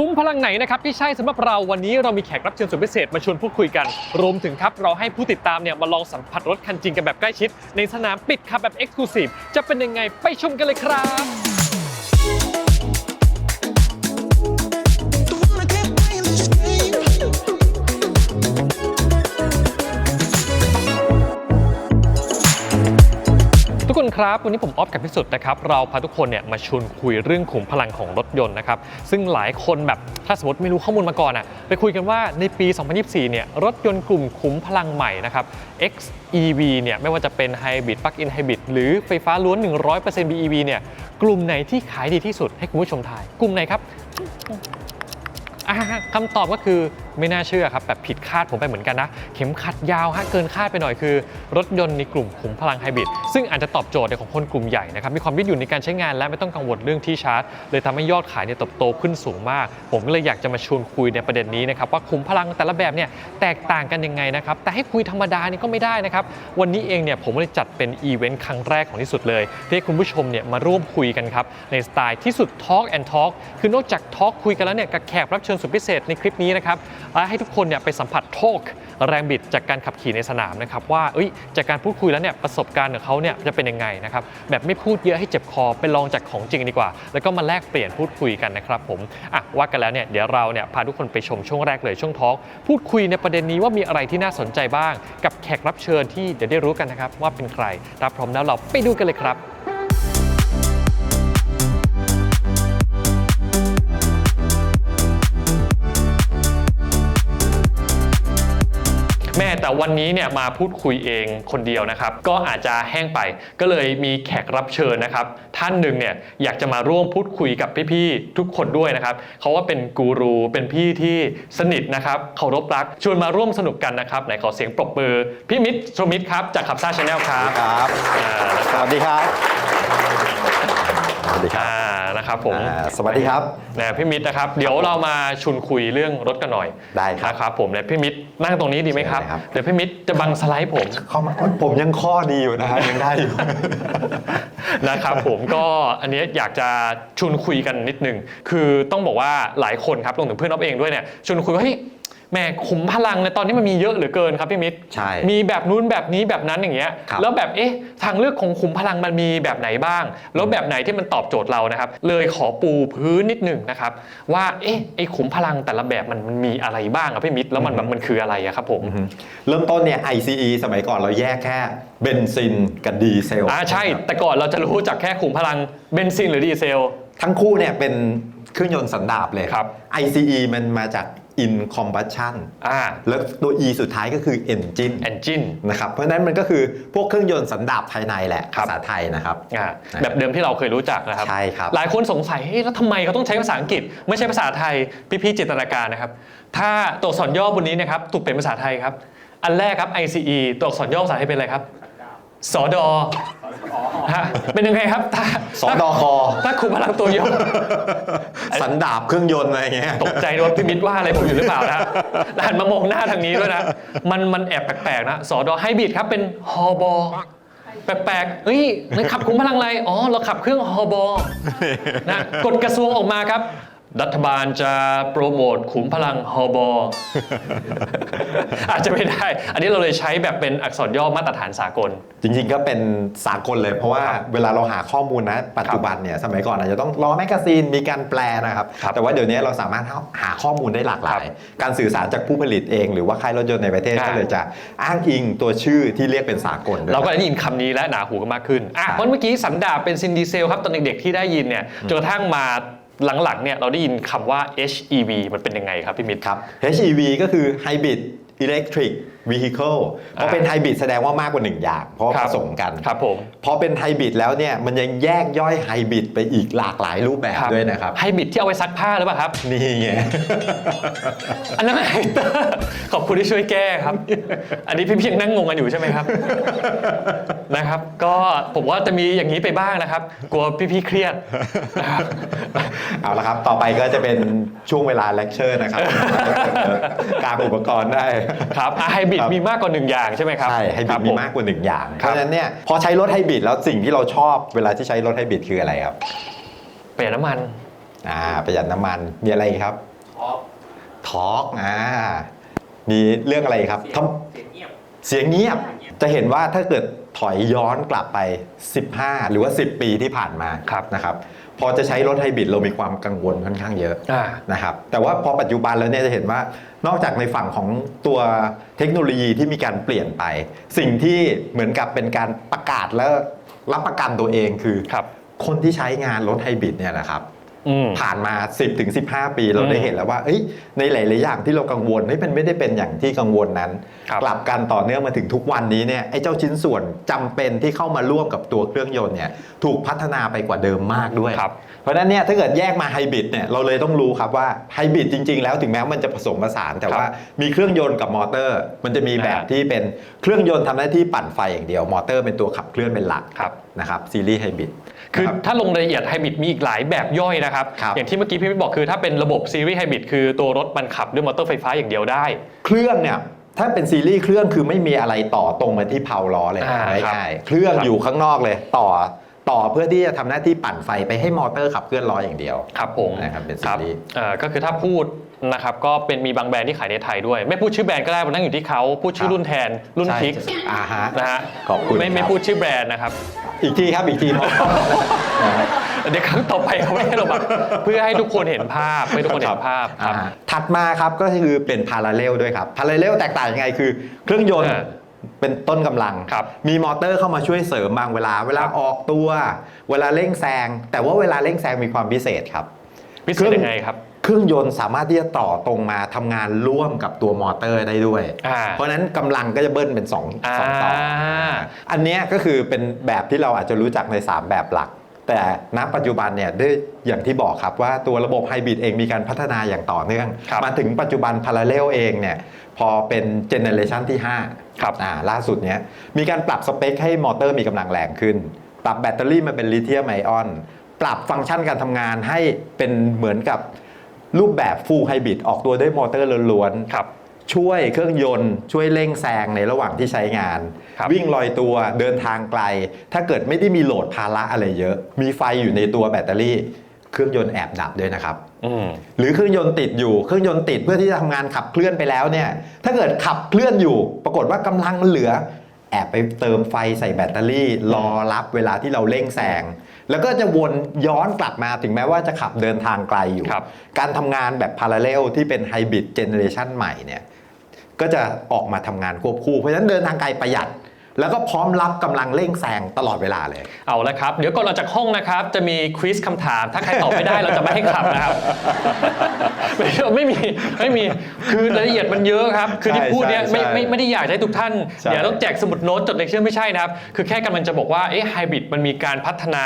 คุ้มพลังไหนนะครับที่ใช่สำหรับเราวันนี้เรามีแขกรับเชิญสุดพิเศษมาชวนพูดคุยกัน รวมถึงครับเราให้ผู้ติดตามเนี่ยมาลองสัมผัสรถคันจริงกันแบบใกล้ชิด ในสนามปิดครับแบบเอ็กซ์คลูซีฟจะเป็นยังไงไปชมกันเลยครับ ครับวันนี้ผมออฟกับพิสุทธิ์นะครับเราพาทุกคนเนี่ยมาชวนคุยเรื่องขุมพลังของรถยนต์นะครับซึ่งหลายคนแบบถ้าสมมติไม่รู้ข้อมูลมาก่อนอะไปคุยกันว่าในปี 2024 เนี่ยรถยนต์กลุ่มขุมพลังใหม่นะครับ XEV เนี่ยไม่ว่าจะเป็น Hybrid Plug-in Hybrid หรือไฟฟ้าล้วน 100% BEV เนี่ยกลุ่มไหนที่ขายดีที่สุดให้คุณผู้ชมทาย กลุ่มไหนครับคำตอบก็คือ ไม่น่าเชื่อครับแบบผิดคาดผมไปเหมือนกันนะ เข็มขัดยาวฮะเกินคาดไปหน่อยคือ รถยนต์ในกลุ่มขุมพลังไฮบริดซึ่งอาจจะตอบโจทย์ในของคนกลุ่มใหญ่นะครับมีความยืดหยุ่นในการใช้งานและไม่ต้องกังวลเรื่องที่ชาร์จ เลยทำให้ยอดขายเนี่ยเติบโตขึ้นสูงมาก ผมก็เลยอยากจะมาชวนคุยในประเด็นนี้นะครับว่าขุมพลังแต่ละแบบเนี่ยแตกต่างกันยังไงนะครับแต่ให้คุยธรรมดานี่ก็ไม่ได้นะครับวันนี้เองเนี่ยผมเลยจัดเป็นอีเวนต์ครั้งแรกของที่สุดเลยที่ให้คุณผู้ชมเนี่ยมาร่วมคุยกันครับในสไตล์ที่สุด Talk and Talk คือนอกจาก Talk คุยกันแล้วเนี่ยกับแขกรับเชิญสุดพิเศษในคลิปนี้นะครับและให้ทุกคนเนี่ยไปสัมผัส Talk แรงบิดจากการขับขี่ในสนามนะครับว่าเอ้ยจากการพูดคุยแล้วเนี่ยประสบการณ์ของเขาเนี่ยจะเป็นยังไงนะครับแบบไม่พูดเยอะให้เจ็บคอไปลองจากของจริงดีกว่า แล้วก็มาแลกเปลี่ยนพูดคุยกันนะครับผมอะว่ากันแล้วเนี่ยเดี๋ยวเราเนี่ยพาทุกคนไปชมช่วงแรกเลยช่วงทอล์กพูดคุยในประเด็นนี้ว่ามีอะไรที่น่าสนใจบ้าง กับแขกรับเชิญที่เดี๋ยวได้รู้กันนะครับว่าเป็นใครถ้าพร้อมแล้วเราไปดูกันเลยครับ วันนี้เนี่ยมาพูดคุยเองคนเดียวนะครับ ก็อาจจะแห้งไป ก็เลยมีแขกรับเชิญนะครับ ท่านหนึ่งเนี่ยอยากจะมาร่วมพูดคุยกับพี่ๆทุกคนด้วยนะครับเขาว่าเป็นกูรูเป็นพี่ที่สนิทนะครับเคารพรักชวนมาร่วมสนุกกันนะครับไหนขอเสียงปรบมือพี่มิตรชมิตรครับจากขับซ่าชาแนลครับครับอ่านะคสรับวัสดีครับสวัส ดีครับอ่านะครับผมอ่าสวัสดีครับ นะพี่มิตรนะครับ เดี๋ยวเรามาชุนคุยเรื่องรถกันหน่อยได้ครับนะครับผมเนี่ยพี่มิตรนั่งตรงนี้ดีไหมครับ เชิญเลยครับ เดี๋ยวพี่มิตรจะบังสไลด์ผม เข้ามาผมยังข้อดีอยู่นะครับยังได้อยู่ นะครับผมก็อันเนี้ยอยากจะชวนคุยกันนิดนึง คือต้องบอกว่าหลายคนครับรวมถึงเพื่อนอ๊อฟเองด้วยเนี่ยชวนคุยว่าเฮ้ย แหม่ขุมพลังในตอนนี้มันมีเยอะเหลือเกินครับพี่มิตรใช่ มีแบบนู้นแบบนี้แบบนั้นอย่างเงี้ยครับ แล้วแบบเอ๊ะทางเลือกของขุมพลังมันมีแบบไหนบ้าง แล้วแบบไหนที่มันตอบโจทย์เรานะครับ เลยขอปูพื้นนิดหนึ่งนะครับ ว่าเอ๊ะไอ้ขุมพลังแต่ละแบบมันมันมีอะไรบ้างครับพี่มิตรแล้วมันแบบมันคืออะไรอะครับผมเริ่มต้นเนี่ย ICE สมัยก่อนเราแยกแค่เบนซินกับดีเซลอ่าใช่ แต่ก่อนเราจะรู้จากแค่ขุมพลังเบนซินหรือดีเซล ทั้งคู่เนี่ยเป็นเครื่องยนต์สันดาปเลย ครับ ICE มันมาจาก in combustion อ่า แล้วตัว E สุดท้ายก็คือ engine engine นะครับ เพราะฉะนั้นมันก็คือพวกเครื่องยนต์สันดาปภายในแหละครับภาษาไทยนะครับอ่าแบบเดิมที่เราเคยรู้จักนะครับ ใช่ครับ หลายคนสงสัยเฮ้ยแล้วทำไมเขาต้องใช้ภาษาอังกฤษ ไม่ใช่ภาษาไทย พี่ๆจินตนาการนะครับ ถ้าตัวอักษรย่อบนนี้นะครับถูกเป็นภาษาไทยครับ อันแรกครับ ICE ตัวอักษรย่อภาษาไทยเป็นอะไรครับ สอดอฮะเป็นยังไงครับถ้าสอดอคอ ถ้าครูพลังตัวย่อสันดาปเครื่องยนต์อะไรอย่างเงี้ยตกใจด้วยว่าพี่มิตรว่าอะไรผมอยู่หรือเปล่านะแล้วหันมามองหน้าทางนี้ด้วยนะ มันมันแอบแปลกๆนะสอดอไฮบริดครับเป็นฮอบอแปลกๆเฮ้ยมันขับคุ้มพลังอะไร อ๋อ เราขับเครื่องฮอบอนะกฎกระทรวงออกมาครับ รัฐบาลจะโปรโมทขุมพลังฮอบออาจจะไม่ได้ อันนี้เราเลยใช้แบบเป็นอักษรย่อมาตรฐานสากล จริงๆก็เป็นสากลเลย เพราะว่าเวลาเราหาข้อมูลนะ ปัจจุบันเนี่ยสมัยก่อนอาจจะต้องรอแมกกาซีนมีการแปลนะครับครับแต่ว่าเดี๋ยวนี้เราสามารถหาข้อมูลได้หลากหลาย การสื่อสารจากผู้ผลิตเอง หรือว่าค่ายรถยนต์ในประเทศอ่าก็เลยจะอ้างอิงตัวชื่อที่เรียกเป็นสากลด้วยเราก็ได้ยินคำนี้และหนาหูกันมากขึ้นอะใช่เพราะเมื่อกี้สันดาปเป็นซินดีเซลครับตอนเด็กๆที่ได้ยินเนี่ยจนกระทั่งมา หลังๆเนี่ยเราได้ยินคำว่า HEV มันเป็นยังไงครับพี่มิตรครับ HEV ก็คือ Hybrid Electric Vehicle พอเป็นไฮบริดแสดงว่ามากกว่าหนึ่งอย่าง เพราะครัผบสมกันครับผมพอเป็นไฮบริดแล้วเนี่ยมันยังแยกย่อยไฮบริดไปอีกหลากหลายรูปแบบด้วยนะครับไฮบริดที่เอาไว้ซักผ้าหรือเปล่าครับ นี่ไง อันนั้นไฮเตอร์ขอบคุณที่ช่วยแก้ครับ อันนี้พี่เพียงนั่งงงกันอยู่ใช่ไหมครับนะครับ ก็ผมว่าจะมีอย่างนี้ไปบ้างนะครับ กลัวพี่ๆเครียดนะครับเอาละครับต่อไปก็จะเป็นช่วงเวลาเลคเชอร์นะครับกางอุปกรณ์ได้ครับไฮบริดครับมีมากกว่าหนึ่งอย่างใช่ไหมครับใช่ไฮบริคดบมีผมมากกว่าหนึ่งอย่างครับเพราะฉะนั้นเนี่ยพอใช้รถไฮบริดแล้วสิ่งที่เราชอบเวลาที่ใช้รถไฮบริดคืออะไรครับประหยัดน้ำมันอ่าประหยัดน้ำมันมีอะไรอีกครับทอร์กอ่ามีเรื่องอะไรครับทำเสียงเงียบจะเห็นว่าถ้าเกิดถอยย้อนกลับไป 15 หรือว่า 10 ปีที่ผ่านมาครับนะครับพอจะใช้รถไฮบริดเรามีความกังวลค่อนข้างเยอะอ่านะครับแต่ว่าพอปัจจุบันแล้วเนี่ยจะเห็นว่า นอกจากในฝั่งของตัวเทคโนโลยีที่มีการเปลี่ยนไป สิ่งที่เหมือนกับเป็นการประกาศแล้วรับประกันตัวเองคือครับคนที่ใช้งานรถไฮบริดเนี่ยนะครับอืม ผ่านมา 10ถึง15ปีเราได้อืมเห็นแล้วว่าเอ้ยในหลาย ๆ อย่างที่เรากังวลเฮ้ยมันไม่ได้เป็นอย่างที่กังวลนั้นครับกลับกันต่อเนื่องมาถึงทุกวันนี้เนี่ยไอ้เจ้าชิ้นส่วนจำเป็นที่เข้ามาร่วมกับตัวเครื่องยนต์เนี่ยถูกพัฒนาไปกว่าเดิมมากด้วยครับเพราะฉะนั้นเนี่ยถ้าเกิดแยกมาไฮบริดเนี่ยเราเลยต้องรู้ครับว่าไฮบริดจริง ๆ แล้วถึงแม้มันจะผสมผสาน แต่ว่ามีเครื่องยนต์กับมอเตอร์ มันจะมีแบบอ่าที่เป็นเครื่องยนต์ทำหน้าที่ปั่นไฟอย่างเดียว มอเตอร์เป็นตัวขับเคลื่อนเป็นหลักครับ นะครับซีรีส์ไฮบริด คือนะรับถ้าลงรายละเอียดไฮบริดมีอีกหลายแบบย่อยนะครับ ครับ อย่างที่เมื่อกี้พี่บอกคือถ้าเป็นระบบซีรีส์ไฮบริดคือตัวรถมันขับด้วยมอเตอร์ไฟฟ้าอย่างเดียวได้ เครื่องเนี่ยถ้าเป็นซีรีส์เครื่องคือไม่มีอะไรต่อตรงมาที่เพาล้อเลยอ่าไม่ครับใช่เครื่องครับอยู่ข้างนอกเลยต่อ ต่อเพื่อที่จะทำหน้าที่ปั่นไฟไปให้มอเตอร์ขับเคลื่อนล้ออย่างเดียวครับผมนะครับเป็นซีครับรีส์เอ่อก็คือถ้าพูดนะครับก็เป็นมีบางแบรนด์ที่ขายในไทยด้วย ไม่พูดชื่อแบรนด์ก็ได้มันนั่งอยู่ที่เขาพูดชื่อรุ่นแทนรุ่นใช่พิกอ่าฮะนะฮะขอบคุณไม่ไม่ครับพูดชื่อแบรนด์นะครับ อีกทีครับอีกทีมองเดี๋ยวครั้งต่อไปเขาไม่ให้เราแบบเพื่อให้ทุกคนเห็นภาพให้ทุกคนเห็นภาพครับอ่าถัดมาครับก็คือเป็นพาราเรลด้วยครับพาราเรลแตกต่างยังไงคือ เครื่องยนต์อ่า เป็นต้นกำลังครับมีมอเตอร์เข้ามาช่วยเสริมบางเวลา เวลาออกตัว เวลาเร่งแซง แต่ว่าเวลาเร่งแซงมีความพิเศษครับพิเศษยังไงครับเครื่องยนต์สามารถที่จะต่อตรงมาทำงานร่วมกับตัวมอเตอร์ได้ด้วยอ่าเพราะฉะนั้นกำลังก็จะเบิ้ลเป็น2องสองต่ออาอันเนี้ยก็คือเป็นแบบที่เราอาจจะรู้จักใน 3 แบบหลัก แต่ณปัจจุบันเนี่ยด้วยอย่างที่บอกครับว่าตัวระบบไฮบริดเองมีการพัฒนาอย่างต่อเนื่องครับมาถึงปัจจุบันพาราเรลเองเนี่ยพอเป็นเจเนเรชันที่5ครับอ่าล่าสุดเนี้ยมีการปรับสเปคให้มอเตอร์มีกำลังแรงขึ้น ปรับแบตเตอรี่มาเป็นลิเธียมไอออน ปรับฟังก์ชันการทำงานให้เป็นเหมือนกับรูปแบบฟูลไฮบริดออกตัวด้วยมอเตอร์ล้วนๆครับ ช่วยเครื่องยนต์ช่วยเร่งแซงในระหว่างที่ใช้งานครับวิ่งลอยตัวเดินทางไกล ถ้าเกิดไม่ได้มีโหลดภาระอะไรเยอะ มีไฟอยู่ในตัวแบตเตอรี่ เครื่องยนต์แอบดับด้วยนะครับอืมหรือเครื่องยนต์ติดอยู่เครื่องยนต์ติดเพื่อที่จะทำงานขับเคลื่อนไปแล้วเนี่ยถ้าเกิดขับเคลื่อนอยู่ ปรากฏว่ากำลังมันเหลือแอบไปเติมไฟใส่แบตเตอรี่รอรับเวลาที่เราเร่งแซงแล้วก็จะวนย้อนกลับมาถึงแม้ว่าจะขับเดินทางไกลอยู่ครับการทำงานแบบพาราเรลที่เป็นไฮบริดเจเนเรชันใหม่เนี่ย ก็จะออกมาทำงานควบคู่เพราะฉะนั้นเดินทางไกลประหยัด แล้วก็พร้อมรับกำลังเร่งแซงตลอดเวลาเลย เอาละครับ เดี๋ยวก่อนเราจากห้องนะครับ จะมีควิสคำถาม ถ้าใครตอบไม่ได้เราจะไม่ให้ขับนะครับ ไม่ไม่มีไม่มีคือรายละเอียดมันเยอะครับ คือที่ใช่พูดเนี่ยใช่ไม่ใช่ไม่ไม่ได้อยากจะให้ทุกท่านใช่เดี๋ยวต้องแจกสมุดโน้ตจดเลคเชอร์ไม่ใช่นะครับ คือแค่กำลังจะบอกว่าเอ๊ะไฮบริดมันมีการพัฒนา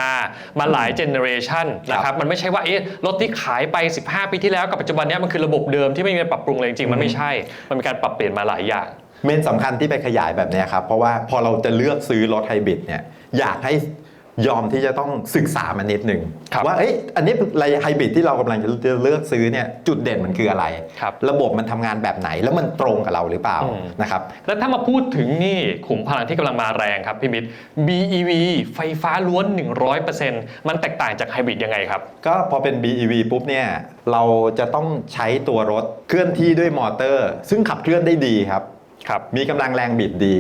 มาหลายเจเนอเรชันนะครับมันไม่ใช่ว่าเอ๊ะรถที่ขายไป 15 ปีที่แล้วกับปัจจุบันเนี้มันคือระบบเดิมที่ไม่มีการปรับปรุงเลยจริงๆมันไม่ใช่ มันมีการปรับเปลี่ยนมาหลายอย่าง เมนสำคัญที่ไปขยายแบบเนี้ยครับ เพราะว่าพอเราจะเลือกซื้อรถไฮบริดเนี่ยอยากให้ยอมที่จะต้องศึกษามันนิดหนึ่งครับว่าเอ้ยอันนี้อะไรไฮบริดที่เรากำลังจะเลือกซื้อเนี่ยจุดเด่นมันคืออะไรครับระบบมันทำงานแบบไหนแล้วมันตรงกับเราหรือเปล่าอืมนะครับแล้วถ้ามาพูดถึงนี่ขุมพลังที่กำลังมาแรงครับพี่มิตร BEV ไฟฟ้าล้วน 100%มันแตกต่างจากไฮบริดยังไงครับ ก็พอเป็น BEV ปุ๊บเนี่ยเราจะต้องใช้ตัวรถเคลื่อนที่ด้วยมอเตอร์ ซึ่งขับเคลื่อนได้ดีครับ ครับมีกำลังแรงบิดดี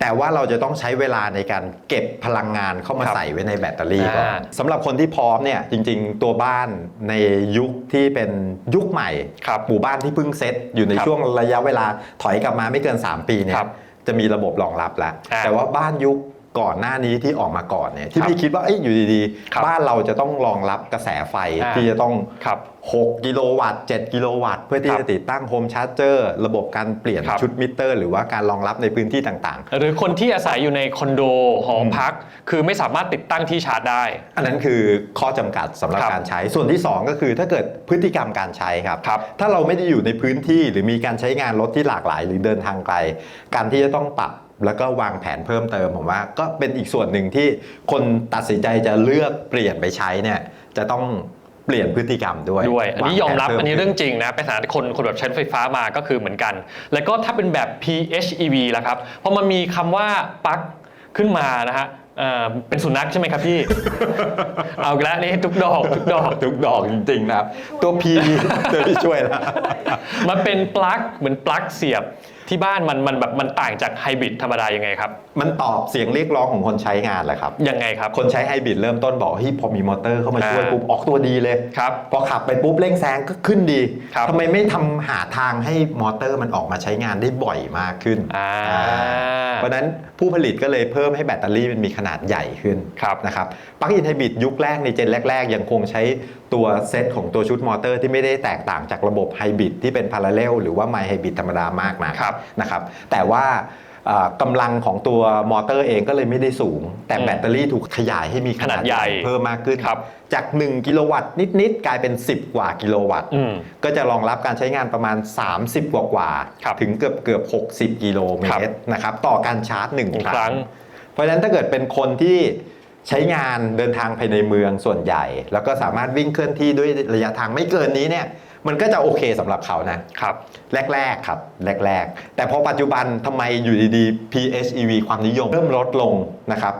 แต่ว่าเราจะต้องใช้เวลาในการเก็บพลังงานเข้ามาครับใส่ไว้ในแบตเตอรี่ก่อนอ่า สำหรับคนที่พร้อมเนี่ยจริงๆ ตัวบ้านในยุคที่เป็นยุคใหม่ ครับ หมู่บ้านที่เพิ่งเซ็ตอยู่ในครับช่วงระยะเวลาถอยกลับมาไม่เกิน 3 ปีเนี่คยรับจะมีระบบรองรับแล้ว อ่าแต่ว่าบ้านยุค ก่อนหน้านี้ที่ออกมาก่อนเนี่ยที่ครับพี่คิดว่าเอ้ยอยู่ดีครับๆบ้านเราจะต้องรองรับกระแสไฟอ่าที่จะต้องครับ6กิโลวัตต์ 7 กิโลวัตต์ เพื่อที่ครับจะติดตั้งโฮมชาร์จเจอร์ระบบการเปลี่ยนครับชุดมิเตอร์ หรือว่าการรองรับในพื้นที่ต่างหรือคนที่อาศัยอยู่ในคอนโดหอพัก คือไม่สามารถติดตั้งที่ชาร์จได้ๆอันนั้นคือข้อจำกัดสำหรับครับการใช้ส่วนที่ 2 ก็คือถ้าเกิดพฤติกรรมการใช้ครับครับถ้าเราไม่ได้อยู่ในพื้นที่หรือมีการใช้งานรถที่หลากหลาย หรือเดินทางไกลการที่จะต้องปรับ แล้วก็วางแผนเพิ่มเติมผมว่า ก็เป็นอีกส่วนหนึ่งที่คนตัดสินใจจะเลือกเปลี่ยนไปใช้เนี่ยจะต้องเปลี่ยนพฤติกรรมด้วยด้วยอันนี้วางยอมรับแผพิ่อันนี้ขึ้เรื่องจริงนะไปสถานคนคนแบบใช้รถไฟฟ้ามาก็คือเหมือนกัน แล้วก็ถ้าเป็นแบบ PHEV ล่ะครับพอมันมีคำว่าปลั๊กขึ้นมานะฮะเอ่อเป็นสุนัขใช่ไหมครับพี่ เอาอีกแล้วนี่ทุกดอกทุกดอกทุกดอกจริงๆนะครับ ตัว P ตัวที่ช่วยแล้วมันเป็นปลั๊กเหมือนปลั๊กเสียบ ที่บ้านมันมันแบบมันต่างจากไฮบริดธรรมดายังไงครับ มันตอบเสียงเรียกร้องของคนใช้งานแหละครับ ยังไงครับ คนใช้ไฮบริดเริ่มต้นบอกเฮ้ยพอมีมอเตอร์เข้ามาช่วยอ่าปุ๊บออกตัวดีเลยครับพอขับไปปุ๊บเร่งแซงก็ขึ้นดีครับทำไมไม่ทำหาทางให้มอเตอร์มันออกมาใช้งานได้บ่อยมากขึ้นอ่าอ่าเพราะฉะนั้นผู้ผลิตก็เลยเพิ่มให้แบตเตอรี่มันมีขนาดใหญ่ขึ้นครับนะครับปลั๊กอินไฮบริดยุคแรกในเจนแรก ๆ ยังคงใช้ตัวเซตของตัวชุดมอเตอร์ที่ไม่ได้แตกต่างจากระบบไฮบริดที่เป็นพาราเรลหรือว่าไมไฮบริดธรรมดามากนะครับนะครับ แต่ว่าเอ่อกำลังของตัวมอเตอร์เองก็เลยไม่ได้สูง แต่อืมแบตเตอรี่ถูกขยายให้มีขนาดขนาดใหญ่เพิ่มมากขึ้นครับจาก 1 กิโลวัตต์นิด ๆ กลายเป็น 10 กว่ากิโลวัตต์อืมก็จะรองรับการใช้งานประมาณ 30 กว่ากว่าๆครับถึงเกือบเกือบ 60 กิโลเมครับตรนะครับต่อการชาร์จหนึ่ง1คครั้รั้งงเพราะฉะนั้นถ้าเกิดเป็นคนที่ ใช้งานเดินทางภายในเมืองส่วนใหญ่ แล้วก็สามารถวิ่งเคลื่อนที่ด้วยระยะทางไม่เกินนี้เนี่ยมันก็จะโอเคสำหรับเขานะครับแรกๆครับแรกๆ แต่พอปัจจุบันทำไมอยู่ดีๆ PHEV ความนิยมเริ่มลดลงนะครับ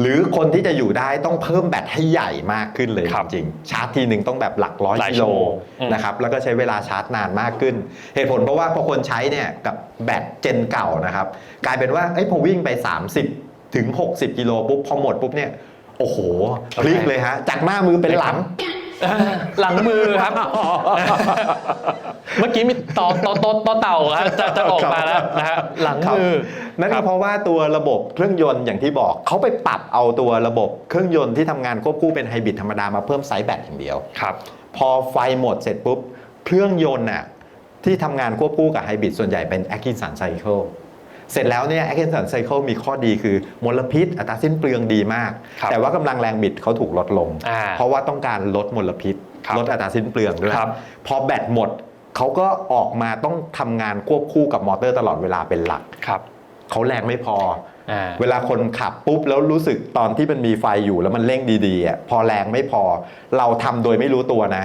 หรือคนที่จะอยู่ได้ต้องเพิ่มแบตให้ใหญ่มากขึ้นเลยครับจริงๆชาร์จทีหนึ่งต้องแบบหลักร้อยหลายกิชั่โลวโมงอืมนะครับแล้วก็ใช้เวลาชาร์จนานมากขึ้น เหตุผลเพราะว่าพอคนใช้เนี่ยกับแบตเจนเก่านะครับกลายเป็นว่าเอ้ยพอวิ่งไป 30 ถึง 60 กิโลปุ๊บพอหมดปุ๊บเนี่ย โอ้โหพลิกเลยฮะ จากหน้ามือเป็นหลัง หลังมือครับ เมื่อกี้มีต่อต่อต่อต่อเต่าฮะจะจะออกมาแล้วนะฮะหลังครับมือนั่นคก็รับเพราะว่าตัวระบบเครื่องยนต์อย่างที่บอกเขาไปปรับเอาตัวระบบเครื่องยนต์ที่ทำงานควบคู่เป็นไฮบริดธรรมดามาเพิ่มไซส์แบตอย่างเดียวครับ พอไฟหมดเสร็จปุ๊บ เครื่องยนต์น่ะที่ทำงานควบคู่กับไฮบริดส่วนใหญ่เป็น Atkinson Cycle เสร็จแล้วเนี่ย Atkinson Cycle มีข้อดีคือมลพิษ อัตราสิ้นเปลืองดีมากครับแต่ว่ากำลังแรงบิดเขาถูกลดลงอ่าเพราะว่าต้องการลดมลพิษครับลดอัตราสิ้นเปลืองด้วยครับพอแบตหมดเขาก็ออกมาต้องทำงานควบคู่กับมอเตอร์ตลอดเวลาเป็นหลักครับเขาแรงไม่พออ่าเวลาคนขับปุ๊บแล้วรู้สึกตอนที่มันมีไฟอยู่แล้วมันเร่งดีๆอะพอแรงไม่พอ เราทำโดยไม่รู้ตัวนะ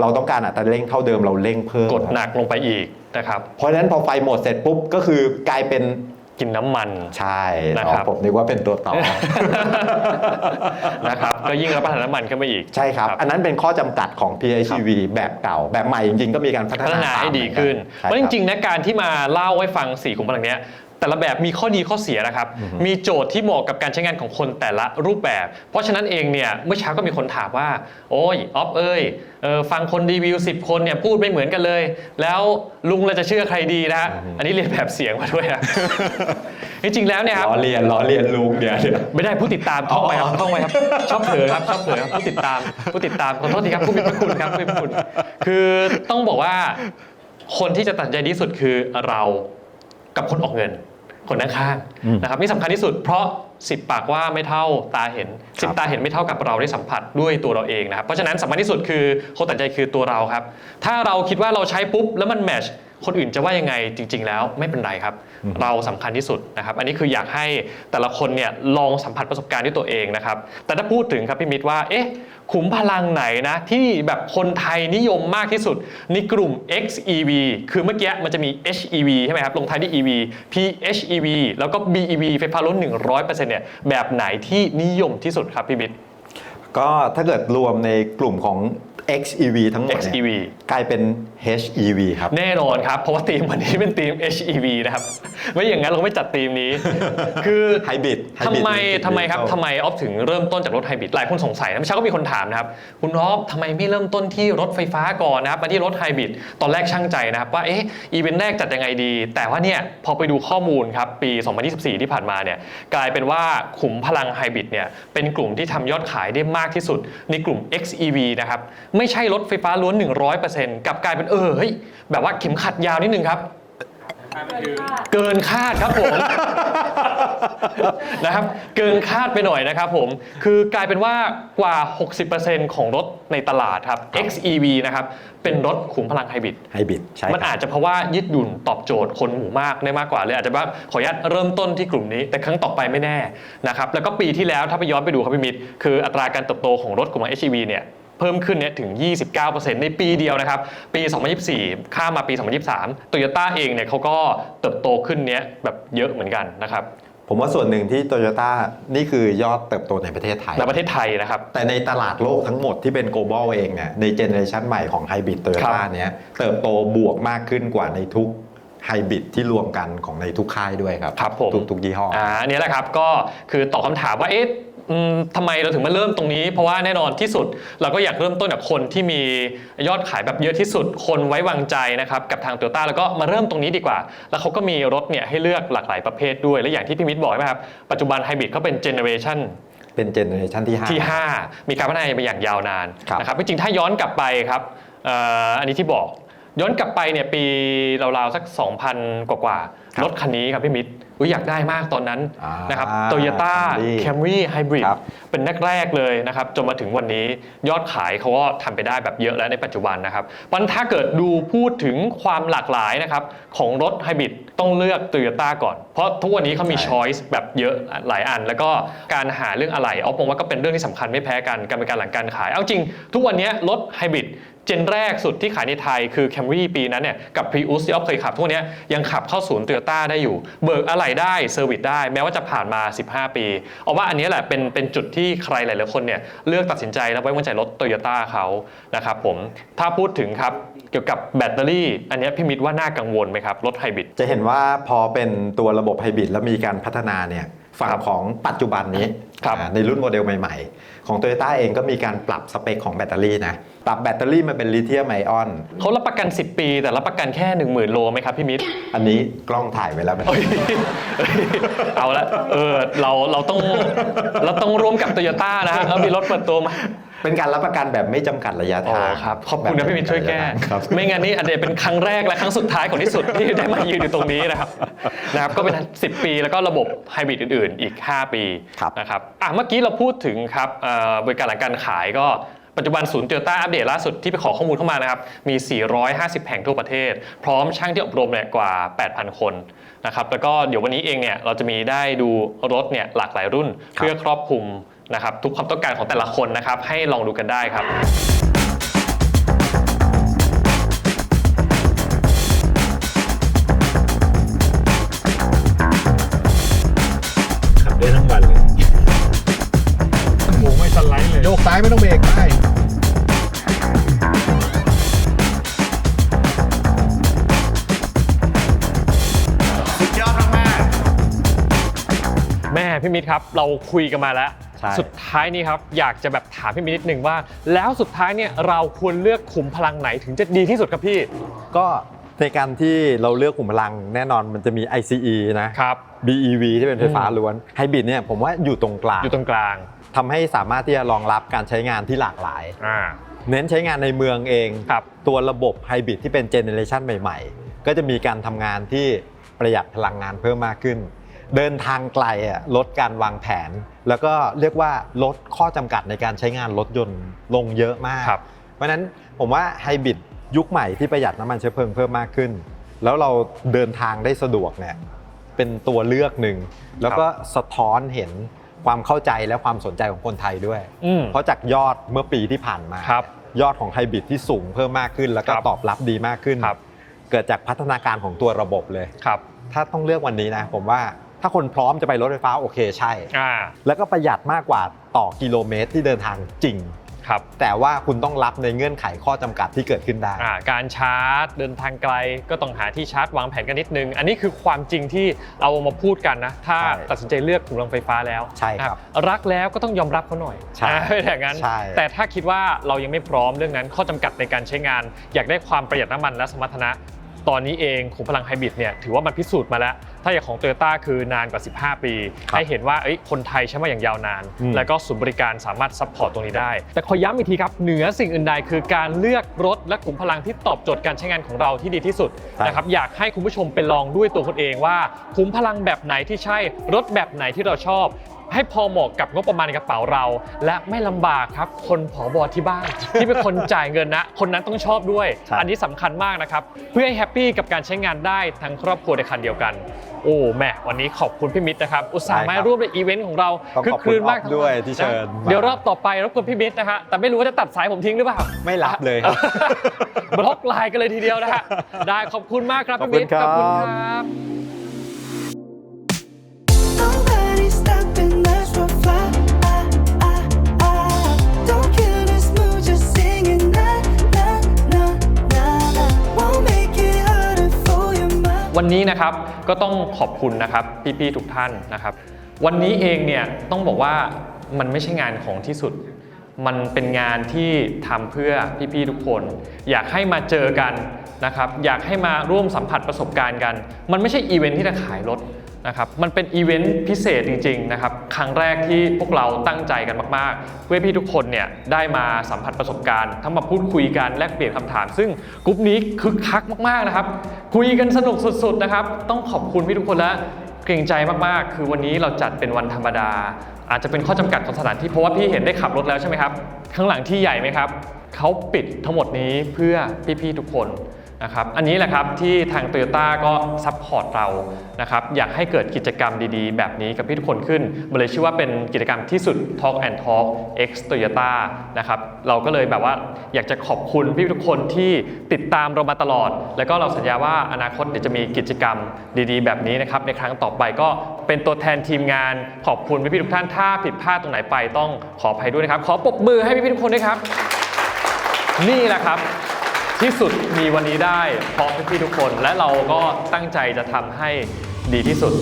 เราต้องการอัตราเร่งเท่าเดิมเราเร่งเพิ่มกดหนักลงไปอีก นะครับเพราะฉะนั้นพอไฟหมดเสร็จปุ๊บก็คือกลายเป็นกินน้ำมัน ใช่นะครับอ๋อผมนึกว่าเป็นตัวต่อ นะครับก็ยิ่งรับประทานน้ำมันขึ้นไปอีก ใช่ครับครับอันนั้นเป็นข้อจำกัดของ PHEV แบบเก่า แบบใหม่จริงๆ ก็มีการพัฒพัฒนานาตามให้ดีขึ้นใช่เพราะจคบริงๆนะการที่มาเล่าให้ฟังสี่ขุมพลังเนี้ย แต่ละแบบมีข้อดีข้อเสียนะครับ มีโจทย์ที่เหมาะกับการใช้งานของคนแต่ละรูปแบบ เพราะฉะนั้นเองเนี่ยเมื่อเช้าก็มีคนถามว่า โอ้ยออฟเอ้ยเออฟังคนรีวิว 10 คนเนี่ยพูดไม่เหมือนกันเลย แล้วลุงเราจะเชื่อใครดีนะฮะอันนี้เรียนแบบเสียงมาด้วยนะ จริงๆแล้วเนี่ยครับ ล้อเลียนล้อเลียนลุงเดี๋ยวเดี๋ยว ไม่ได้ผู้ติดตามท่องไปครับอ๋อท่องไปครับ ชอบเผลอครับชอบเผลอครับผู้ติดตามผู้ติดตามขอโทษทีครับผู้มีพระคุณครับผู้มีพระคุณ คือต้องบอกว่า คนที่จะตัดสินใจดีที่สุดคือเรา กับคนออกเงิน คนข้างๆนะครับนี่สำคัญที่สุดเพราะสิบปากว่าไม่เท่าตาเห็นสิบตาเห็นไม่เท่ากับเราได้สัมผัสด้วยตัวเราเองนะครับเพราะฉะนั้นสำคัญที่สุดคือคนตัดสินใจคือตัวเราครับ ถ้าเราคิดว่าเราใช้ปุ๊บแล้วมันแมช คนอื่นจะว่ายังไงจริง ๆ แล้วไม่เป็นไรครับ เราสำคัญที่สุดนะครับ อันนี้คืออยากให้แต่ละคนเนี่ยลองสัมผัสประสบการณ์ด้วยตัวเองนะครับ แต่ถ้าพูดถึงครับพี่มิตรว่าเอ๊ะขุมพลังไหนนะ ที่แบบคนไทยนิยมมากที่สุดในกลุ่ม XEV คือเมื่อกี้มันจะมี HEV ใช่ไหมครับ ลงท้ายด้วย EV PHEV แล้วก็ BEV ไฟฟ้าล้วน100%เนี่ยแบบไหนที่นิยมที่สุดครับพี่มิตรก็ถ้าเกิดรวมในกลุ่มของ XEV ทั้งหมดเนี่ย XEV กลายเป็น HEV ครับ แน่นอนครับ เพราะว่าธีมวันนี้เป็นธีม HEV นะครับ ไม่อย่างนั้นเราก็ไม่จัดธีมนี้ คือไฮบริดทำไม Hybrid ทำไมครับ Vehicle ทำไมออฟถึงเริ่มต้นจากรถไฮบริดหลายคนสงสัยนะเมื่อเช้าก็มีคนถามนะครับ คุณออฟทำไมไม่เริ่มต้นที่รถไฟฟ้าก่อนนะครับมาที่รถไฮบริดตอนแรกช่างใจนะครับ ว่าเอ๊ะอีเวนต์แรกจัดยังไงดี แต่ว่าเนี่ยพอไปดูข้อมูลครับปี 2024 ที่ผ่านมาเนี่ยกลายเป็นว่าขุมพลังไฮบริดเนี่ยเป็นกลุ่มที่ทำยอดขายได้มากที่สุดในกลุ่ม XEV นะครับไม่ใช่รถไฟฟ้าล้วน 100%กลับกลายเป็นเออเฮ้ยแบบว่าเข็มขัดยาวนิดนึงครับ เกินคาดครับผม นะครับเกินคาดไปหน่อยนะครับผม คือกลายเป็นว่ากว่า 60%ของรถในตลาดครับ XEV นะครับเป็นรถขุมพลังไฮบริด ไฮบริดใช่มันครับอาจจะเพราะว่ายืดหยุ่นตอบโจทย์คนหมู่มากได้มากกว่าเลยอาจจะว่าขออนุญาตเริ่มต้นที่กลุ่มนี้ แต่ครั้งต่อไปไม่แน่นะครับแล้วก็ปีที่แล้วถ้าไปย้อนไปดูครับพี่มิตรคืออัตราการเติบโตของรถกลุ่ม HEV เนี่ย เพิ่มขึ้นเนี่ยถึง 29%ในปีเดียวนะครับ ปี 2024 ข้ามมาปี 2023โตโยต้าเองเนี่ยเขาก็เติบโตขึ้นเนี้ยแบบเยอะเหมือนกันนะครับผมว่าส่วนหนึ่งที่โตโยต้านี่คือยอดเติบโตในประเทศไทยในประเทศไทยนะครับ แต่ในตลาดโลกทั้งหมดที่เป็น global เองเนี่ยในเจเนอเรชันใหม่ของไฮบริดโตโยครัต้าบเนี้ยเติบโตบวกมากขึ้นกว่าในทุกไฮบริดที่รวมกันของในทุกค่ายด้วยครับครับผมทุกทุกยี่ห้อออ่าอันนี้แหละครับก็คือตอบคำถามว่าเอ๊ะอืม ทำไมเราถึงมาเริ่มตรงนี้ เพราะว่าแน่นอนที่สุด เราก็อยากเริ่มต้นกับคนที่มียอดขายแบบเยอะที่สุด คนไว้วางใจนะครับกับทาง t o y ต้าแล้วก็มาเริ่มตรงนี้ดีกว่า แล้วเขาก็มีรถเนี่ยให้เลือกหลากหลายประเภทด้วย และอย่างที่พี่มิตรบอกใช่ไหมครับปัจจุบันไฮบริดเขาเป็นเจเนอเรชันเป็นเจเนอเรชันที่ห้าที่ 5 มีการพัฒนามาอย่างยาวนานครับนะครับจริงๆถ้าย้อนกลับไปครับเอ่ออันนี้ที่บอกย้อนกลับไปเนี่ยปีราวๆสัก 2,000 กว่าๆรถคันนี้ครับพี่มิตร อุ๊ยอยากได้มากตอนนั้นอ่านะครับโตโยต้า Camry แคมรี่ไฮบริดครับเป็นแรกๆเลยนะครับจนมาถึงวันนี้ยอดขายเขาก็ทำไปได้แบบเยอะแล้วในปัจจุบันนะครับวันถ้าเกิดดูพูดถึงความหลากหลายนะครับของรถไฮบริดต้องเลือกโตโยต้าก่อน เพราะทุกวันนี้เขามีใช่ช้อยส์แบบเยอะหลายอัน แล้วก็การหาเรื่องอะไรเอาผมว่าก็เป็นเรื่องที่สำคัญไม่แพ้กันการบริการหลังการขาย เอาจริง ทุกวันนี้รถไฮบริด เจนแรกสุดที่ขายในไทยคือ Camry ปีนั้นเนี่ยกับ Prius ที่ออฟเคยขับทุกวันนี้ยังขับเข้าศูนย์โตโยต้าได้อยู่ เบิกอะไรได้เซอร์วิสได้ แม้ว่าจะผ่านมา 15 ปีเอาว่าอันนี้แหละเป็นเป็นจุดที่ใครหลาย ๆ คนเนี่ยเลือกตัดสินใจแล้วไว้วางใจรถโตโยต้าเขานะครับผมถ้าพูดถึงครับเกี่ยวกับแบตเตอรี่ อันเนี้ยพี่มิตรว่าน่ากังวลไหมครับรถไฮบริดจะเห็นว่าพอเป็นตัวระบบไฮบริดแล้วมีการพัฒนาเนี่ยฝั่งครับของปัจจุบันนี้ครับอ่าในรุ่นโมเดลใหม่ๆ ของ Toyota เองก็มีการปรับสเปคของแบตเตอรี่นะปรับแบตเตอรี่มาเป็นลิเธียมไอออนเขารับประกัน 10 ปี แต่รับประกันแค่ 1 0,000 โลไหมครับพี่มิตร อันนี้กล้องถ่ายไว้แล้วไหมเอ้ยเอ้ยเอาละเออเราเราต้องเราต้องร่วมกับโตโยต้านะฮะเขามีรถเปิดตัวมา เป็นการรับประกันแบบไม่จำกัดระยะอ๋อทางครับขอบคุณนะพี่มิตรช่วยแก้ ครับ ไม่งั้นนี่อาจจะเป็นครั้งแรกและครั้งสุดท้ายของที่สุดที่ได้มายืนอยู่ตรงนี้นะครับนะครับก็เป็น 10 ปีแล้วก็ระบบไฮบริดอื่น ๆ อีก 5 ปีครับ นะครับอะเมื่อกี้เราพูดถึงครับเอ่อบริการหลังการขายก็ปัจจุบันศูนย์โตโยต้าอัปเดตล่าสุดที่ไปขอข้อมูลเข้ามานะครับมี 450 แห่งทั่วประเทศ พร้อมช่างที่อบรมเนี่ยกว่า 8,000 คนนะครับแล้วก็เดี๋ยววันนี้เองเนี่ยเราจะมีได้ดูรถเนี่ยหลากหลายรุ่น เพื่อครอบคลุม นะครับทุกความต้องการของแต่ละคนนะครับ ให้ลองดูกันได้ครับขับได้ทั้งวันเลยโอ้โหไม่สไลด์เลยโยกซ้ายไม่ต้องเบรกได้สุดยอดมากแม่พี่มิตรครับ เราคุยกันมาแล้วใช่สุดท้ายนี้ครับอยากจะแบบถามพี่มิตรนิดนึงว่า แล้วสุดท้ายเนี่ยเราควรเลือกขุมพลังไหนถึงจะดีที่สุดครับพี่ ก็ในการที่เราเลือกกลุ่มพลังแน่นอนมันจะมี ICE นะครับ BEV ที่เป็นไฟฟ้าอืมล้วนไฮบริดเนี่ยผมว่าอยู่ตรงกลางอยู่ตรงกลางทำให้สามารถที่จะรองรับการใช้งานที่หลากหลายอ่าเน้นใช้งานในเมืองเองครับตัวระบบไฮบริดที่เป็นเจเนเรชันใหม่ๆ ก็จะมีการทำงานที่ประหยัดพลังงานเพิ่มมากขึ้น เดินทางไกลอะลดการวางแผน แล้วก็เรียกว่าลดข้อจำกัดในการใช้งานรถยนต์ลงเยอะมากครับเพราะฉะนั้นผมว่าไฮบริดยุคใหม่ที่ประหยัดน้ำมันเชื้อเพลิงเพิ่มมากขึ้น แล้วเราเดินทางได้สะดวกเนี่ยเป็นตัวเลือกหนึ่ง แล้วก็สะท้อนเห็นความเข้าใจและความสนใจของคนไทยด้วยอืมเพราะจากยอดเมื่อปีที่ผ่านมาครับยอดของไฮบริดที่สูงเพิ่มมากขึ้น แล้วก็ครับตอบรับดีมากขึ้นครับเกิดจากพัฒนาการของตัวระบบเลยครับถ้าต้องเลือกวันนี้นะผมว่า ถ้าคนพร้อมจะไปรถไฟฟ้าโอเคใช่ อ่าแล้วก็ประหยัดมากกว่าต่อกิโลเมตรที่เดินทางจริง ครับแต่ว่าคุณต้องรับในเงื่อนไขข้อจำกัดที่เกิดขึ้นได้ อ่าการชาร์จเดินทางไกลก็ต้องหาที่ชาร์จวางแผนกันนิดนึง อันนี้คือความจริงที่เอามาพูดกันนะ ถ้าใช่ตัดสินใจเลือกถุงลมไฟฟ้าแล้วใช่ครับนะรักแล้วก็ต้องยอมรับเขาหน่อยใช่อ่าไม่ใช่อย่างนั้น ใช่ แต่ถ้าคิดว่าเรายังไม่พร้อมเรื่องนั้นข้อจำกัดในการใช้งาน อยากได้ความประหยัดน้ำมันและสมรรถนะ ตอนนี้เองขุมพลังไฮบริดเนี่ยถือว่ามันพิสูจน์มาแล้ว ถ้าอย่างของ t o y ยต้คือนานกว่า 15 ปีครับให้เห็นว่าเอ้ยคนไทยใช้มาอย่างยาวนานอืมแล้วก็ศูนย์บริการสามารถซัพพอร์ตตรงนี้ได้ แต่ขอย้ำอีกทีครับ เหนือสิ่งอื่นใดคือการเลือกรถและขุมพลังที่ตอบโจทย์การใช้งานของเราที่ดีที่สุดใช่นะครับอยากให้คุณผู้ชมไปลองด้วยตัวคุณเองว่าขุมพลังแบบไหนที่ใช่รถแบบไหนที่เราชอบ ให้พอเหมาะกับงบประมาณในกระเป๋าเรา และไม่ลำบากครับ คนผอบอที่บ้าน ที่เป็นคนจ่ายเงินนะ คนนั้นต้องชอบด้วยใช่อันนี้สำคัญมากนะครับ เพื่อให้แฮปปี้กับการใช้งานได้ทั้งครอบครัวในคันเดียวกัน โอ้แม่วันนี้ขอบคุณพี่มิตรนะครับอุตส่าห์มาร่วมในอีเวนต์ของเราต้องขอบคุณคลืนมากอ๊อฟด้วยที่เชิญนะเดี๋ยวรอบต่อไปรบกวนพี่มิตรนะฮะแต่ไม่รู้ว่าจะตัดสายผมทิ้งหรือเปล่าไม่รับเลยครับบล็อกไลน์กันเลยทีเดียวนะฮะได้ขอบคุณมากครับพี่มิตรขอบคุณครับครับ Don't วันนี้นะครับก็ต้องขอบคุณนะครับพี่ๆทุกท่านนะครับ วันนี้เองเนี่ยต้องบอกว่ามันไม่ใช่งานของที่สุด มันเป็นงานที่ทำเพื่อพี่ๆทุกคน อยากให้มาเจอกันนะครับ อยากให้มาร่วมสัมผัสประสบการณ์กัน มันไม่ใช่อีเวนท์ที่จะขายรถ นะครับมันเป็นอีเวนต์พิเศษจริงๆนะครับครั้งแรกที่พวกเราตั้งใจกันมากๆ เพื่อพี่ทุกคนเนี่ยได้มาสัมผัสประสบการณ์ทั้งมาพูดคุยกันแลกเปลี่ยนคำถาม ซึ่งกลุ่มนี้คึกคักมากๆนะครับ คุยกันสนุกสุดๆนะครับ ต้องขอบคุณพี่ทุกคนและเกรงใจมากๆ คือวันนี้เราจัดเป็นวันธรรมดา อาจจะเป็นข้อจำกัดของสถานที่เพราะว่าพี่เห็นได้ขับรถแล้วใช่ไหมครับข้างหลังที่ใหญ่ไหมครับเขาปิดทั้งหมดนี้เพื่อพี่ๆทุกคน นะครับอันนี้แหละครับที่ทาง Toyota ก็ซัพพอร์ตเรานะครับอยากให้เกิดกิจกรรมดีๆ แบบนี้กับพี่ทุกคนขึ้นมันเลยชื่อว่าเป็นกิจกรรมที่สุด Talk and Talk X Toyota นะครับเราก็เลยแบบว่าอยากจะขอบคุณพี่ทุกคนที่ติดตามเรามาตลอด แล้วก็เราสัญญาว่าอนาคตเดี๋ยวจะมีกิจกรรมดีๆ แบบนี้นะครับในครั้งต่อไปก็เป็นตัวแทนทีมงาน ขอบคุณพี่ๆทุกท่านถ้าผิดพลาดตรงไหนไปต้องขออภัยด้วยนะครับ ขอปรบมือให้พี่ๆทุกคนด้วยครับ นี่แหละครับ ที่สุดมีวันนี้ได้เพราะพี่ๆทุกคน และเราก็ตั้งใจจะทำให้ดีที่สุด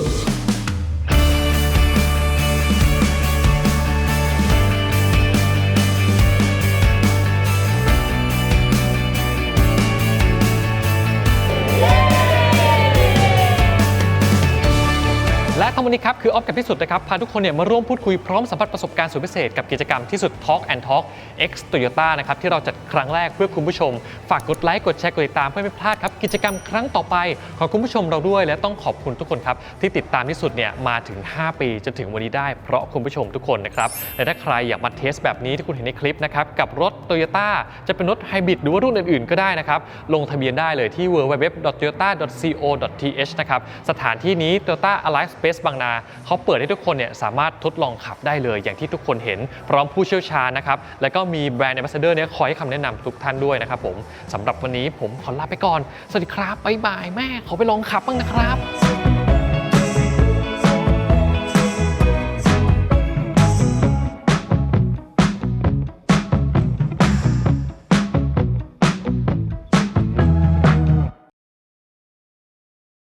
และทั้งหมดนี้ครับคือออฟกับพิสุทธิ์นะครับพาทุกคนเนี่ยมาร่วมพูดคุยพร้อมสัมผัสประสบการณ์สุดพิเศษกับกิจกรรมที่สุด Talk and Talk X Toyota นะครับที่เราจัดครั้งแรกเพื่อคุณผู้ชม ฝากกดไลค์กดแชร์กดติดตามเพื่อไม่พลาดครับกิจกรรมครั้งต่อไปของคุณผู้ชมเราด้วย และต้องขอบคุณทุกคนครับที่ติดตามที่สุดเนี่ยมาถึง 5 ปีจนถึงวันนี้ได้ เพราะคุณผู้ชมทุกคนนะครับและถ้าใครอยากมาเทสแบบนี้ที่คุณเห็นในคลิปนะครับกับรถ Toyota จะเป็นรถไฮบริดหรือว่ารุ่นอื่นๆ ก็ได้นะครับลงทะเบียนได้เลยที่ www.toyota.co.th นะครับสถานที่นี้ Toyota Alive Space บางนาเขาเปิดให้ทุกคนเนี่ยสามารถทดลองขับได้เลย อย่างที่ทุกคนเห็นพร้อมผู้เชี่ยวชาญนะครับแล้วก็มีแบรนด์แอมบาสเดอร์เนี่ยคอยให้คำแนะนำทุกท่านด้วยนะครับผมสำหรับวันนี้ผมขอลาไปก่อน สวัสดีครับบ๊ายบายแม่ขอไปลองขับบ้างนะครับ